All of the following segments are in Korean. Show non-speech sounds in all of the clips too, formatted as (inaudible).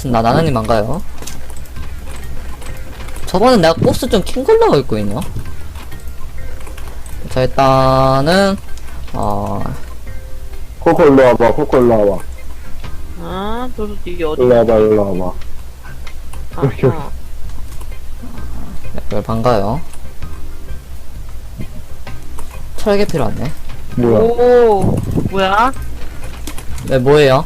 좋습니다. 나나님 안 가요. 저번에 내가 보스 좀킨 걸로 알고 있거든요. 자, 일단은, 어, 코코 일로 와봐, 코코 일로 와봐. 아, 저도 되게 어디 일로 와봐, 일로 와봐. 아, 여기, 여기. 어. 네, 반가요. 철개 필요하네. 뭐야? 오, 뭐야? 네, 뭐예요?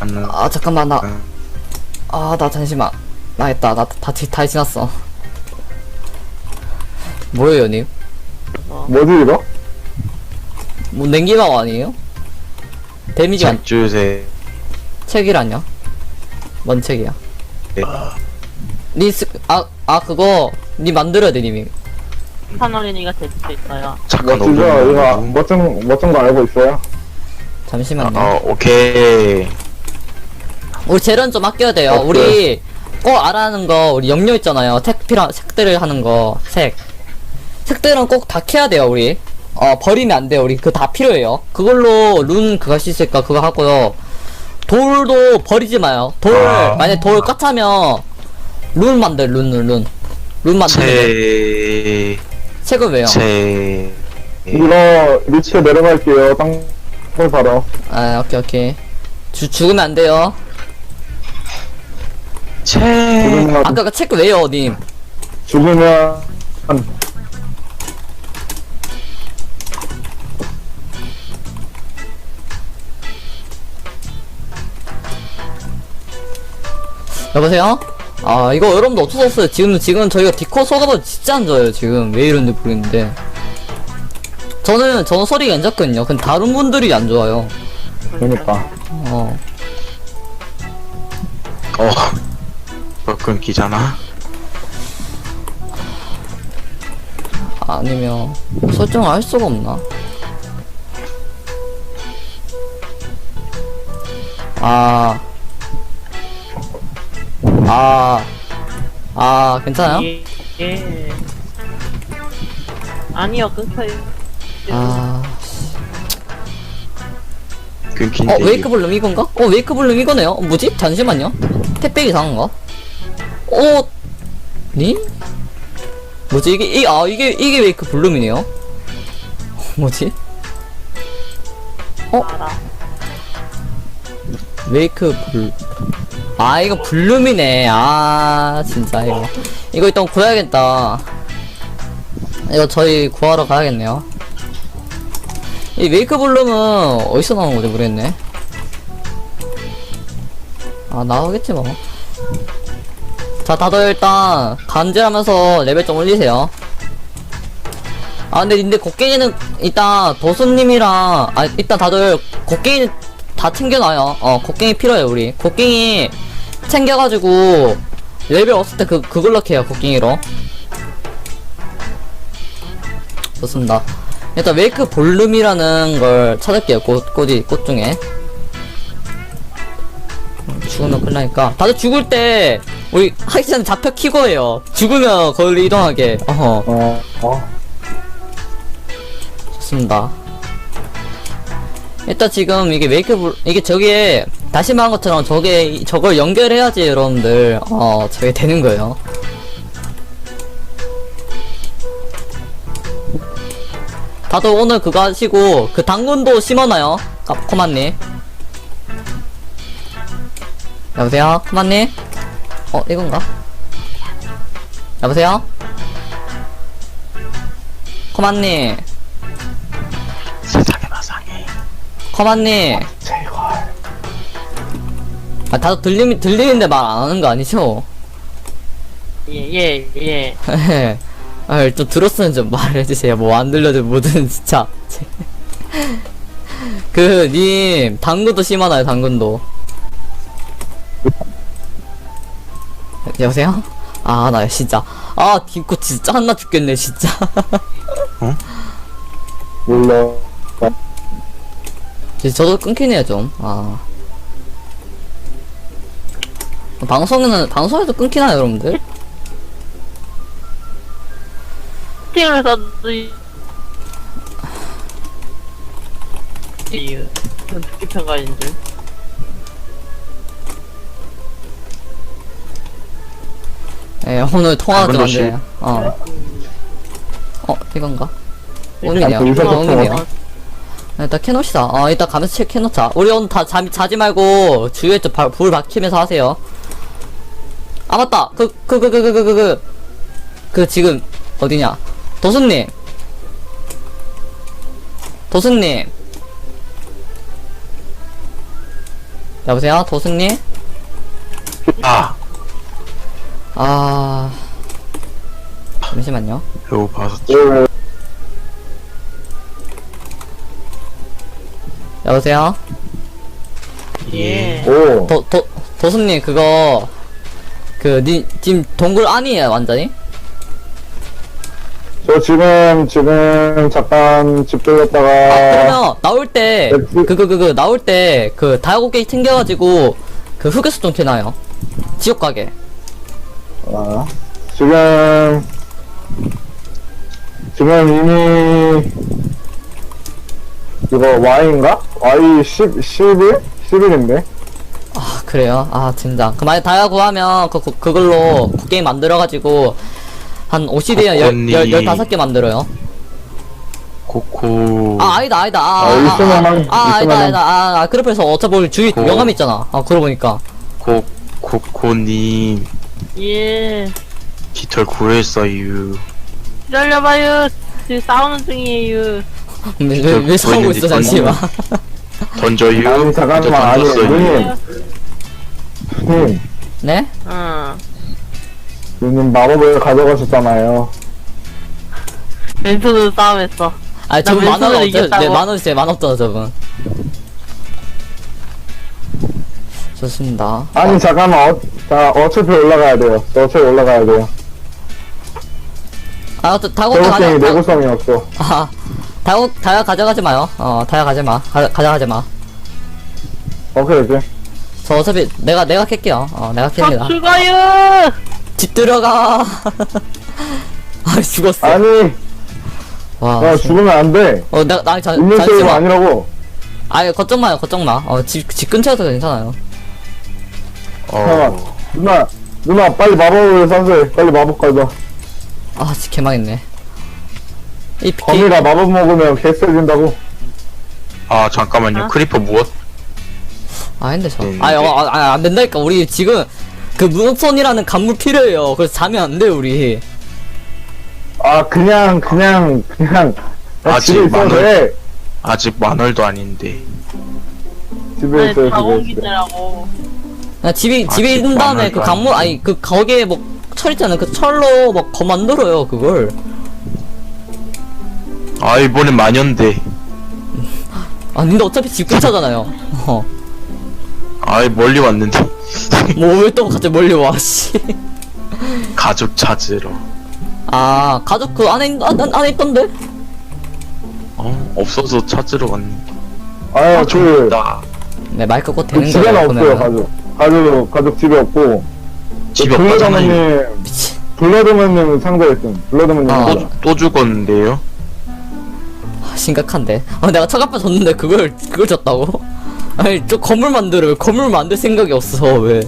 아, 잠깐만, 나, 아, 나 잠시만. 나 했다. 나 다, 다, 다 지났어. 뭐예요, 님? 뭐지, 이거? 뭐, 냉기마고 아니에요? 데미지가 안- 주세. 책이라뇨? 뭔 책이야? 네. 니 스, 아, 아, 그거, 니 만들어야 돼, 님이. 산어린이가 될 수도 있어요. 잠깐 멋지죠? 오면 이거 멋진, 멋진 거 알고 있어요? 잠시만요. 어 오케이. 우리 재련 좀 아껴야 돼요. 어, 우리 꼭 알아하는 거, 우리 염료 있잖아요. 색 필요, 색들을 하는 거, 색. 색들은 꼭 다 캐야 돼요, 우리. 어, 버리면 안 돼요. 우리 그거 다 필요해요. 그걸로 룬 그거 할 수 있을까? 그거 하고요. 돌도 버리지 마요. 돌, 아. 만약 돌 까차면, 룬 만들, 룬, 룬, 룬. 룬 만들. 제 책은 왜요? 제. 이거, 리치에 내려갈게요. 땅, 땅 사러. 아, 오케이, 오케이. 주, 죽으면 안 돼요. 제. 죽으면, 아까 그책 왜요, 님? 죽으면, 여보세요? 아 이거 여러분들 어쩔 수 없어요 지금 지금 저희가 디코 소가도 진짜 안 좋아요 지금 왜 이런지 모르겠는데 저는 저는 소리가 괜찮거든요 근데 다른 분들이 안 좋아요 그러니까. 어 어. 끊기잖아. 아니면 설정을 할 수가 없나 아 아, 아, 괜찮아요? 예. 예. 아니요, 끊겨요. 아, 끊긴데. 어, 웨이크 볼륨 이건가? 어, 웨이크 볼륨 이거네요? 어, 뭐지? 잠시만요. 택배 이상한가? 어, 님? 뭐지? 이게, 이, 아, 이게, 이게 웨이크 볼륨이네요? (laughs) 뭐지? 어? 웨이크 불. 아, 이거 블룸이네. 아, 진짜, 이거. 이거 일단 구해야겠다. 이거 저희 구하러 가야겠네요. 이 웨이크 블룸은 어디서 나오는 건지 모르겠네. 아, 나오겠지 뭐. 자, 다들 일단 간질하면서 레벨 좀 올리세요. 아, 근데, 근데 곡괭이는 일단 도수님이랑, 아, 일단 다들 곡괭이 다 챙겨놔요. 어, 곡괭이 필요해요, 우리. 곡괭이 챙겨가지고, 레벨 없을 때 그, 그걸로 해요, 곡괭이로. 좋습니다. 일단 웨이크 볼륨이라는 걸 찾을게요, 꽃, 꽃이, 꽃 중에. 음, 죽으면 큰일 나니까. 다들 죽을 때, 우리 하기 전에 좌표 키고 해요. 죽으면 거기로 이동하게. 어허. 어, 어. 좋습니다. 일단 지금 이게 웨이크 불, 이게 저기에 다시 말한 것처럼 저게 저걸 연결해야지 여러분들 어 저게 되는 거예요. 다들 오늘 그거 하시고 그 당근도 심어놔요. 아, 코만님. 여보세요, 코만님. 어 이건가? 여보세요, 코만님. 세상에 마상에. 커만님. 제발. 아, 다들 들리, 들리는데 말 안 하는 거 아니죠? 예, 예, 예. (laughs) 아, 좀 들었으면 좀 말해주세요. 뭐 안 들려도 뭐든 진짜. (laughs) 그, 님, 당근도 심하나요, 당근도. 여보세요? 아, 나 진짜. 아, 딩코 진짜 한나 죽겠네, 진짜. 몰라. 이제 저도 끊기네요, 좀. 아. 방송에는, 방송에도 끊기나요, 여러분들? 채팅을 해서 이 이- 전 듣기 평가인 줄. 예, 오늘 통화 좀 아무도 안 씨. 돼요. 어. 어, 이건가? 아, 오늘이네요. 또 유선 어, 오늘이네요. 통화. 일단 캐놓시다. 어, 일단 가면서 해놓자. 우리 오늘 다 잠, 자지 말고 주위에 좀 바- 불 박히면서 하세요. 아, 맞다. 그, 그, 그, 그, 그, 그, 그, 그, 그, 지금, 어디냐. 도수님. 도수님. 여보세요? 도수님? 아 아. 잠시만요. 배고파서 예, 여보세요? 예. 오. 도, 도, 도수님, 그거, 그, 니, 지금 동굴 아니에요, 완전히? 저 지금, 지금, 잠깐 집 아, 들렸다가, 그러면, 나올 때, 네, 그, 그, 그, 그, 나올 때, 그, 다이아고기 챙겨가지고, 그, 흑에서 좀 캐나요. 지옥 가게. 아, 지금, 지금 이미, 이거 Y인가? Y 10, 11? 11인데? 아, 그래요? 아, 진짜. 그, 만약 다이아고 하면, 그, 그, 그걸로, 게임 만들어가지고, 한 50이나 언니. 15개 만들어요. 코코 아, 아니다, 아니다. 아, 아, 아, 있으면 아, 한- 아, 아니다, 있으면 아니다. 아, 아, 그래서 어차피 우리 주위 고. 명함 있잖아. 아, 그러고 보니까. 코 코코님 예. 깃털 구했어요 기다려봐요. 지금 싸우는 중이에요. (laughs) 왜, 왜, 왜 싸우고 있어, 잠시만. 던져요 아니, 잠깐만, 아니, 던졌어요. 누님. 누님, 네? 응. 누님 마법을 가져가셨잖아요. 왼손으로 싸움했어. 아니, 저분 나 만화가 왼손으로 없잖아. 네, 이겼다고. 만화 주세요. 만화 없잖아, 저분. 좋습니다. 아니, 잠깐만, 어, 자, 어차피 올라가야 돼요. 어차피 올라가야 돼요. 아, 또, 다고, 다, 내구성이 없어. 아, 다고, 다야 가져가지 마요. 어, 다야 가지 마. 가, 가져가지 마. 오케이, 오케이. 저 어차피 내가, 내가 캘게요. 어, 내가 저 캡니다. 죽어요! 집 들어가. (laughs) 아, 죽었어. 아니, 와. 야, 죽으면 안 돼. 어, 내가, 나, 자, 세이브 잠시만. 아니라고. 아니, 걱정 마요, 걱정 마. 어, 집, 집 근처여서 괜찮아요. 잠깐만. 어 누나, 누나, 빨리 마법을 사세요. 빨리 마법 가져. 아, 진짜 개망했네. 이, 비, 거미가 마법 먹으면 개쎄진다고. 아 잠깐만요 어? 크리퍼 무엇 아, 근데 저. 네, 아, 아, 아, 안 된다니까. 우리 지금, 그 문옥선이라는 간물 필요해요. 그래서 자면 안 돼, 우리. 아, 그냥, 그냥, 그냥. 나 아직 집에 있어도 마늘- 돼. 아직 만월도 아닌데 집에 있어요, 집에 있어요. 그냥 집이, 아, 집에 집 있는 다음에 많을 그 거 강물. 아니, 그, 거기에 뭐, 철 있잖아요. 그 철로 막, 거 만들어요, 그걸. 아 이번엔 마녀인데 아, 근데 어차피 집 근처잖아요. 어. 아이 멀리 왔는데 뭐, 왜또 갑자기 멀리 와, 씨. 가족 찾으러 아, 가족 그 안에, 있- 안, 안에 있던데? 어 없어서 찾으러 왔는데 아유, 아 그, 좋다 네, 마이크 꼭그 되는 집에는 거예요, 없어요, 보면은. 가족. 가족, 가족 집에 없고. 집에 블러드맨님. 블러드맨님 상대에 있음. 블러드맨님 아. 또, 또 죽었는데요 아, 심각한데. 아, 내가 차갑바 줬는데 그걸, 그걸 줬다고? (laughs) 아니, 저 건물 만들어. 왜 건물 만들 생각이 없어, 왜.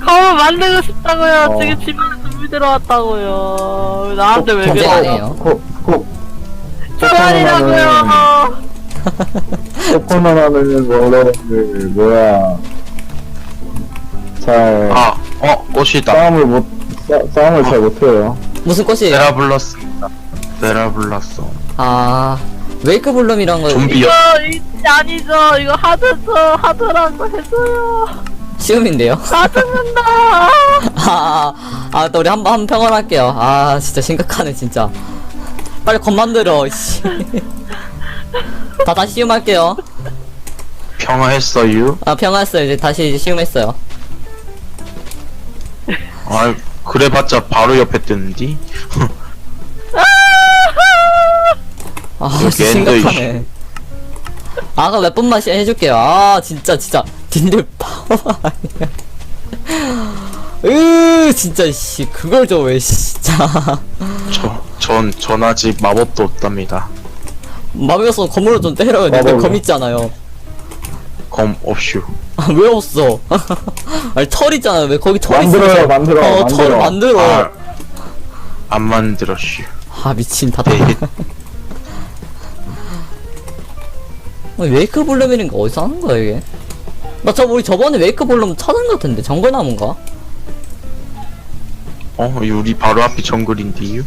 가만 만들고 싶다고요. 어. 지금 집에 준비 들어왔다고요. 왜 나한테 왜 경제 그래? 아니에요. 코, 코, 그만이라고요. 코코넛하는 원래, 그, 뭐야. 잘, 아 어 꽃이다 싸움을 못, 싸, 싸움을 잘 못해요. 무슨 꽃이에요? 세라 불렀어 세라 불렀어 아, 웨이크 블룸이란 거 좀비 이거 이 아니죠. 이거 하드죠. 하드라고 해줘요. 시음인데요? 나 죽는다. 아, 아, 아, 또 우리 한 번, 한 평을 할게요. 아, 진짜 심각하네, 진짜. 빨리 건 만들어, 씨. (laughs) 다 다시 시음할게요. 평화했어요 아, 평화했어요. 이제 다시 시음했어요. 아 그래봤자 바로 옆에 뜨는디 아, 진짜 심각하네. 아가 몇 번만 시 해줄게요. 아, 진짜, 진짜. 딘들 파워 아니야. (laughs) 으, 진짜, 씨. 그걸 줘, 왜, 씨, 진짜. 저, 전, 전 아직 마법도 없답니다. 마비였으면 검으로 좀 때려요. 근데 마법이요? 검 있잖아요. 검 없슈. 아, 왜 없어? (laughs) 아니, 철 있잖아요. 왜 거기 철 만들어요, 있어? 만들어, 어, 철 만들어. 만들어. 아, 안 만들었슈. 아, 미친, 다 다. 네. 웨이크 볼륨이니까 어디서 하는 거야, 이게? 나 저, 우리 저번에 웨이크 볼륨 찾은 것 같은데, 정글나무인가? 어, 우리 바로 앞이 정글인데요?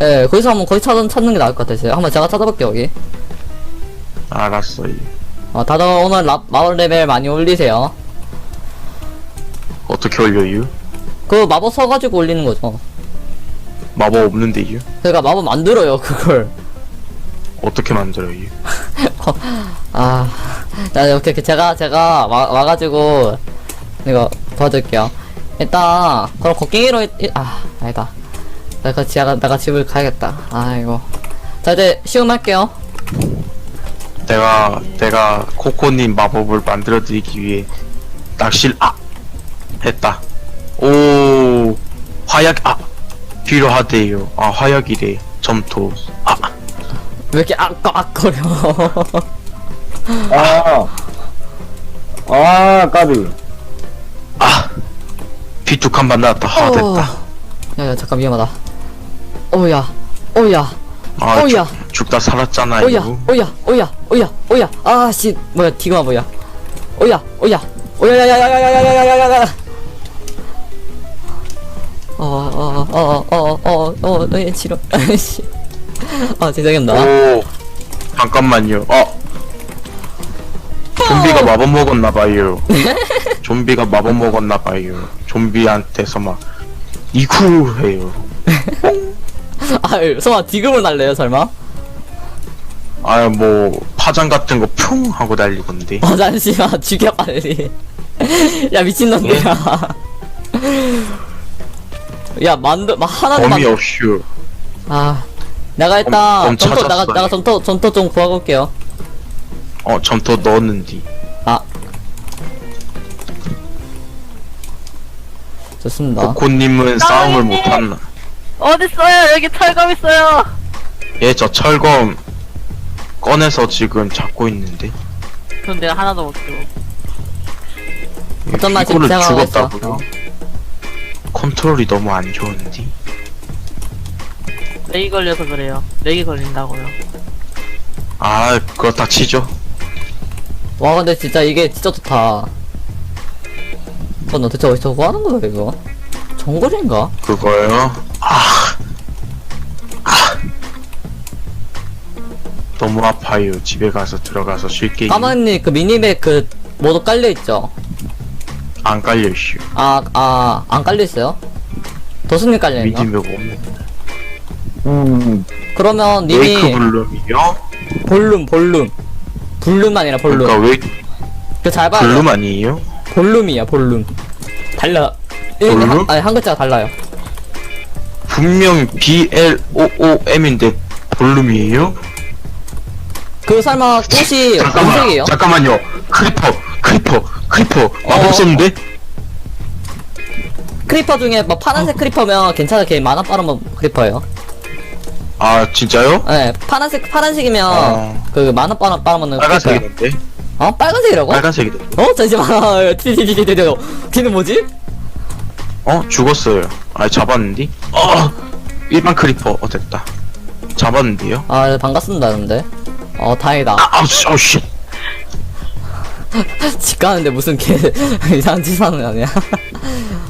예, 거기서 한번 거기 찾는, 찾는 게 나을 것 같아요. 한번 제가 찾아볼게요, 여기. 알았어요. 어, 다들 오늘 라, 마법 레벨 많이 올리세요. 어떻게 올려요? 그 마법 써가지고 올리는 거죠. 마법 없는데요? 그러니까 마법 만들어요, 그걸. 어떻게 만들어요? (laughs) 아, 자, 이렇게 이렇게 제가, 제가 와, 와가지고, 이거 도와줄게요. 일단, 그럼 곡괭이로, 일- 아, 아니다. 내가, 제가, 내가 집을 가야겠다. 아이고. 자, 이제 시음할게요. 내가, 내가 코코님 마법을 만들어 드리기 위해 낚시를, 아! 했다. 오, 화약, 아! 필요하대요. 아, 화약이래. 점토. 아, 왜 이렇게 악악거려. 아. 아, 까비. 아! 비툭한 반 나왔다. 아, 됐다. 야, 야, 잠깐 위험하다. 오야, 오야, 아, 오야. 죽, 죽다 살았잖아요. 오야, 오야, 오야, 오야, 오야. 아, 씨, 뭐야, 디그마 뭐야. 오야, 오야, 오야, 야, 야, 야, 야, 야, 야, 야, 야, 야, 야. 어, 어, 어, 어, 어, 어, 너의 치료. 씨. 아, 죄송합니다. 오, 잠깐만요. 어. 좀비가 마법 먹었나봐요. (laughs) 좀비가 마법 먹었나봐요. 좀비한테서 막, 이쿠 해요. (laughs) 아유, 설마 디그을 날래요, 설마? 아, 뭐, 파장 같은 거 퐁! 하고 달리던데. 어, 잠시만, (laughs) 죽여, 빨리. 야, 미친놈들아. 야, 만두, 막, 하나도 만 범위 없슈. 아, 내가 일단 검 점토 찾았어요. 나가 나가 점토 점토 좀 구하고 올게요. 어, 점토 넣었는디. 아, 좋습니다. 코코님은 싸움을! 못한나. 어딨어요? 여기 철검 있어요. 예, 저 철검 꺼내서 지금 잡고 있는데. 그럼 내가 하나도 못 줘. 어떤 맛이 이거를 있어? 죽었다고요? 컨트롤이 너무 안 좋은데. 렉이 걸려서 그래요. 렉이 걸린다고요. 아, 그렇다 치죠. 와, 근데 진짜 이게 진짜 좋다. 이건 도대체 어디서 구하는 거야 이거? 정글인가? 그거요? 아. 아. 너무 아파요. 집에 가서 들어가서 쉴게. 까마님 그 미니맵 그 모두 깔려 있죠? 안 깔려 있슈. 아, 아, 안 깔려 있어요? 도수님 깔려 있나? 미디맵 없는. 음. 그러면 웨이크 님이 블룸이요? 볼륨, 볼륨, 볼륨 아니라 볼륨. 그러니까 웨이 그잘 봐요. 블룸 아니에요? 볼륨이야, 볼륨. 달라. 일- 볼륨? 한, 아니 한 글자가 달라요. 분명 B L O O M인데 볼룸이에요? 그 설마 꽃이 검색이에요? 잠깐만요. 크리퍼, 크리퍼, 크리퍼. 어. 마법 썼는데? 크리퍼 중에 뭐 파란색 크리퍼면 괜찮아, 걔 만화 빠르면 크리퍼예요. 아 진짜요? 네, 파란색 파란색이면 어. 그 만화 빠르 빠르면 크리퍼예요. 빨간색이던데? 어, 빨간색이라고? 빨간색이던데? 어, 잠시만. 티티티티티티. 걔는 뭐지? 어 죽었어요. 아 잡았는데? 어 일반 크리퍼 어 됐다. 잡았는데요? 아, 반갑습니다, 근데. 어, 다행이다. 아 아우씨 아우씨. (laughs) 집 가는데 무슨 개 (laughs) 이상한 짓 하는 거 아니야?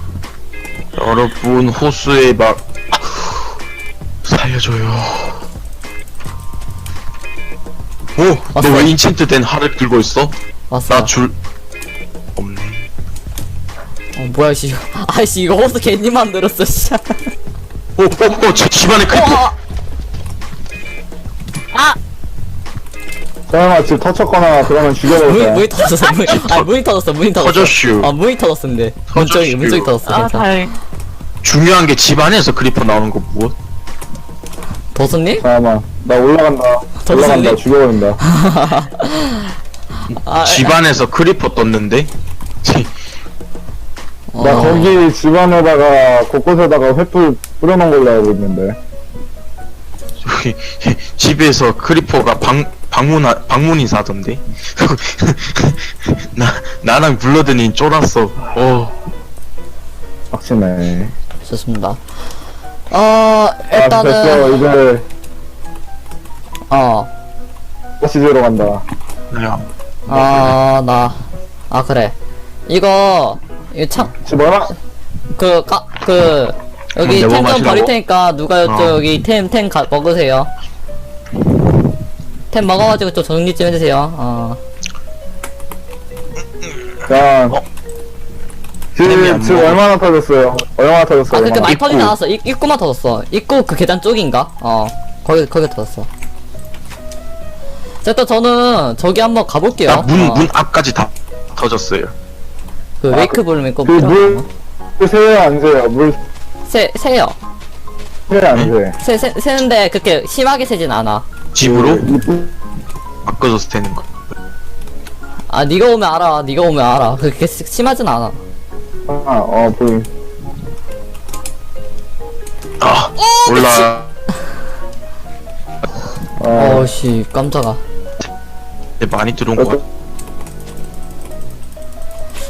(laughs) 여러분 호수의 막 (sighs) 살려줘요. 오, 왔어? 너왜 인챈트 된 활을 들고 있어? 왔어. 나 줄. 어, 뭐야, 씨. (laughs) 아이씨, 이거 호스 괜히 만들었어, 씨. 어, 오, 오, 오, 저 집안에 크리퍼. 아, 아! 설마 집 터쳤거나 그러면 죽여버릴 문이, 터졌어, 문이. 아, 문이 터졌어, 문이 터졌어. 터졌슈. 아, 문이 터졌어, 근데. 문 쪽이, 문 쪽이 터졌어. 아, 괜찮아. 다행. 중요한 게 집안에서 크리퍼 나오는 거 무엇? 도수님? 잠깐만. 나 올라간다. 잠시만요. 올라간다. 죽여버린다. (laughs) 아, 집안에서 크리퍼 떴는데? 치, 어, 나 거기 집안에다가 곳곳에다가 횃불 뿌려놓은 걸로 알고 있는데. (laughs) 집에서 크리퍼가 방 방문 방문 인사하던데. (laughs) 나 나랑 불러더니 쫄았어. 어. 빡치네. 좋습니다. 어, 아, 됐어. 일단은, 이제 어, 시즈로 간다. 야. 아, 나, 아, 그래. 이거, 이거 참, 집 얼마? 그, 까, 그, 여기 음, 템좀 마시라고? 버릴 테니까 누가 어. 저기 템, 템 가, 먹으세요. 템 먹어가지고 좀 정리 좀 해주세요. 어. 야. 어? 집 먹어. 얼마나 터졌어요? 얼마나 터졌어요? 아, 그렇게 얼마나? 많이 입구. 터지지 않았어. 입, 입구만 터졌어. 입구 그 계단 쪽인가? 어. 거기, 거기 터졌어. 자, 일단 저는 저기 한번 가볼게요. 나 문 어. 문 앞까지 다 터졌어요. 그 웨이크 볼륨 있고 그 물, 그 새에 안 새요. 물, 안 새. 새, 새, 새는데 그렇게 심하게 새진 않아. 집으로 그 이쁘- 바꿔줘서 되는 거. 아, 니가 오면 알아. 니가 오면 알아. 그렇게 시- 심하진 않아. 아, 어, 보임. 아 올라. 어, 어씨, 깜짝아. 많이 들어온 거 같아.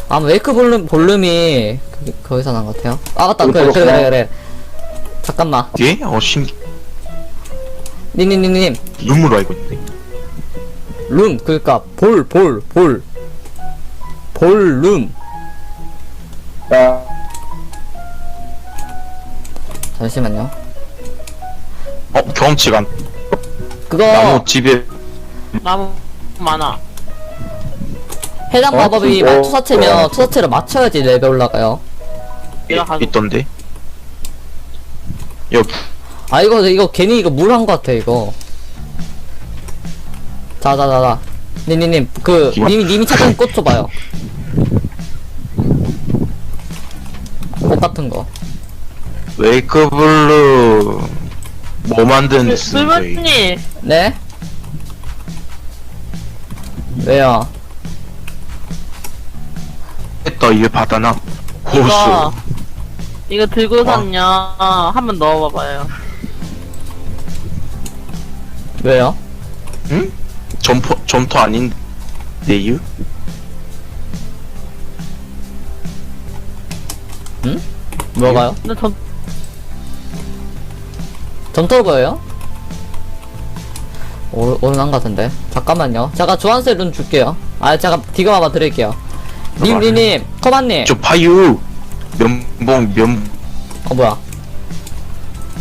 아마 웨이크 볼륨, 볼륨이 그, 거기서 난 것 같아요. 아, 맞다. 그래, 그래, 그래, 그래. 잠깐만. 뒤에? 어 신기. 니니니님. 룸으로 알고 있는데. 룸, 그니까, 볼, 볼, 볼. 볼룸. 야, 잠시만요. 어 경험치가 안- 그거, 나무 집에 나무 많아. 해당 어, 마법이? 마- 투사체면 투사체를 맞춰야지 레벨 올라가요. 내가 가지고 있던데. 여 아, 이거, 이거 괜히 이거 물한것 같아, 이거. 자, 자, 자, 자. 니니님, 그, 기마- 님이, 님이 찾은 꽃 줘봐요. 꽃 같은 거. 웨이크블루 뭐 만드는 데 쓰는 거예요? 불문님 네? 왜요? 했다 이게 바다나 이거 호수 이거 들고선요 한번 넣어봐봐요. 왜요? 응? 점퍼 점토 아닌데요? 뭐가요? 근데 전 점토 보여요? 오, 오른한 것 같은데. 잠깐만요. 제가 주한색 룬 줄게요. 아, 제가 디금 한번 드릴게요. 님, 님, 님, 커만님. 저 파유 면봉 면 어, 뭐야.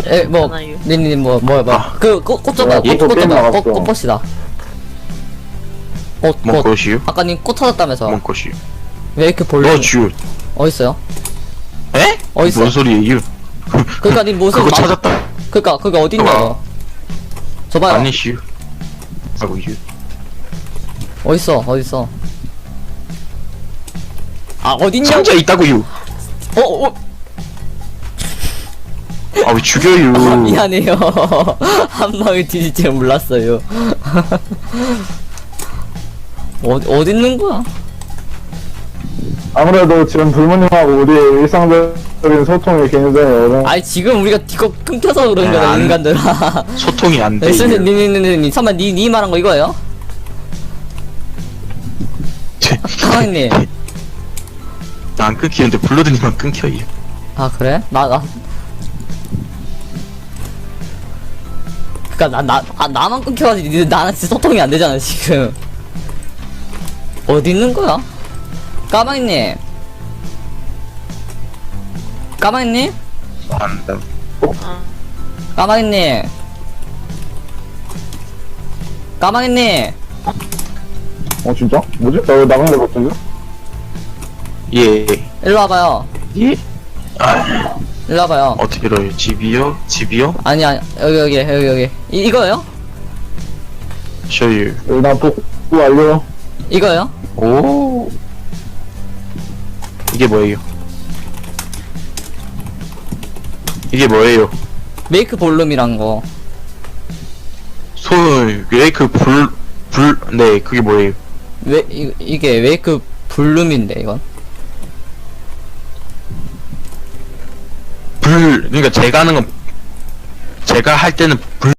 에, 뭐, 하나요. 님, 님, 뭐, 뭐야, 뭐야. 아. 그, 꽃, 꽃. 뭐야, 꽃, 꽃꽃 게임 줘봐요. 꽃, 나갔어. 꽃, 뭔 꽃. 것이요? 아까 님 꽃 찾았다면서. 뭔 것이요? 왜 이렇게 볼륨, 너 주. 어딨어요? 에? 어딨어? 뭔 소리예요? 그니까 님 무슨, 그거 마- 찾았다. 그니까, 그게 어딨냐고. 줘봐요. 아니시요. 아고요. 어딨어, 어딨어. 아, 어딨냐고. 상자 있다고요. 어, 어, 아 왜 죽여요? 아, 미안해요. 한 방에 뒤질 줄 몰랐어요. 어디, 어디 있는 거야? 아무래도 지금 불모님하고 우리의 일상적인 소통이 굉장히 어려운. 아니, 지금 우리가 뒤거 끊겨서 그런 거야, 안- 인간들아. (laughs) 소통이 안 돼. 네, 선생님, 니, 니, 니, 니, 설마 니, 니 말한 거 이거예요? 가만님. 나 안 끊기는데 불러드니만 끊겨요. 아, 그래? 나, 나. 그니까, 나, 나, 아, 나만 끊겨가지고, 니, 나랑 진짜 소통이 안 되잖아, 지금. 어디 있는 거야? 까마귀님. 까마귀님? 안다. 까마귀님. 까마귀님. 어, 진짜? 뭐지? 나 왜 나간 거 같은데? 예. 일로 와봐요. 예? 아 일로 와봐요. 어떻게 들어요? 집이요? 집이요? 아니, 아니, 여기, 여기, 여기, 여기. 이, 이거요? 쇼유. 나 복구 완료. 이거요? 오. 이게 뭐예요? 이게 뭐예요? 메이크 볼륨이란 거. 손 웨이크 불, 불, 네, 그게 뭐예요? 왜, 이, 이게 웨이크 볼륨인데, 이건. 불, 그러니까 제가 하는 건, 제가 할 때는 불